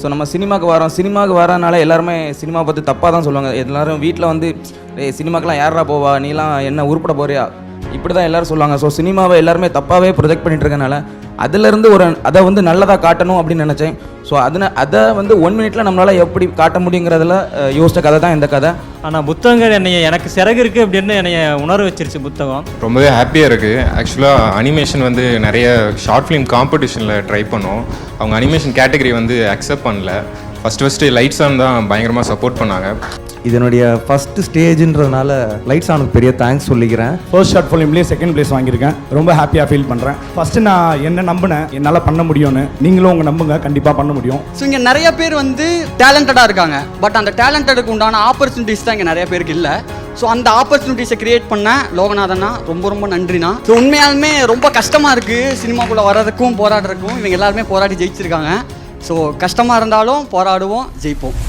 So நம்ம சினிமாக்கு வரோம். சினிமாவுக்கு வரனால எல்லாருமே சினிமா பற்றி தப்பாக தான் சொல்லுவாங்க. எல்லாரும் வீட்டில் வந்து ஏ சினிமாக்கெலாம் யாரா போவா? நீலாம் என்ன உருப்பட போறியா? இப்படி தான் எல்லோரும் சொல்லுவாங்க. ஸோ சினிமாவை எல்லாருமே தப்பாகவே ப்ரொஜெக்ட் பண்ணிட்டு இருக்கனால அதுலேருந்து ஒரு அதை வந்து நல்லதாக காட்டணும் அப்படின்னு நினச்சேன். ஸோ அதனை அதை வந்து ஒன் மினிட்ல நம்மளால் எப்படி காட்ட முடியுங்கிறதுல யோசிச்ச கதை தான் இந்த கதை. ஆனால் புத்தகங்கள் என்னை எனக்கு சிறகு இருக்குது அப்படின்னு என்னை உணர வச்சிருச்சு புத்தகம். ரொம்பவே ஹாப்பியாக இருக்குது ஆக்சுவலாக அனிமேஷன் வந்து நிறைய ஷார்ட் ஃபிலிம் காம்படிஷனில் ட்ரை பண்ணோம். அவங்க அனிமேஷன் கேட்டகரி வந்து அக்செப்ட் பண்ணல. ஃபஸ்ட் ஃபஸ்ட்டு லைட்ஸ் ஆன் தான் பயங்கரமாக சப்போர்ட் பண்ணாங்க. இதனுடைய ஃபஸ்ட்டு ஸ்டேஜ்ன்றதுனால லைட்ஸ் ஆனுக்கு பெரிய தேங்க்ஸ் சொல்லிக்கிறேன். ஃபர்ஸ்ட் ஷார்ட் ஃபிலிம்லேயே செகண்ட் பிளேஸ் வாங்கியிருக்கேன். ரொம்ப ஹாப்பியாக ஃபீல் பண்ணுறேன் ஃபஸ்ட்டு நான் என்ன நம்பினேன்? என்னால் பண்ண முடியும்னு நீங்களும் உங்கள் நம்புங்க. கண்டிப்பாக பண்ண முடியும். ஸோ இங்கே நிறைய பேர் வந்து டேலண்டடாக இருக்காங்க. பட் அந்த டேலண்டடுக்கு உண்டான ஆப்பர்ச்சுனிட்டிஸ் தான் இங்கே நிறைய பேருக்கு இல்லை. ஸோ அந்த ஆப்பர்ச்சுனிட்டிஸை கிரியேட் பண்ண லோகநாதனா ரொம்ப ரொம்ப நன்றிண்ணா. ஸோ உண்மையாலுமே ரொம்ப கஷ்டமாக இருக்குது சினிமாக்குள்ளே வர்றதுக்கும் போராடுறதுக்கும் இவங்க எல்லாருமே போராடி ஜெயிச்சிருக்காங்க. ஸோ கஷ்டமாக இருந்தாலும் போராடுவோம் ஜெயிப்போம்.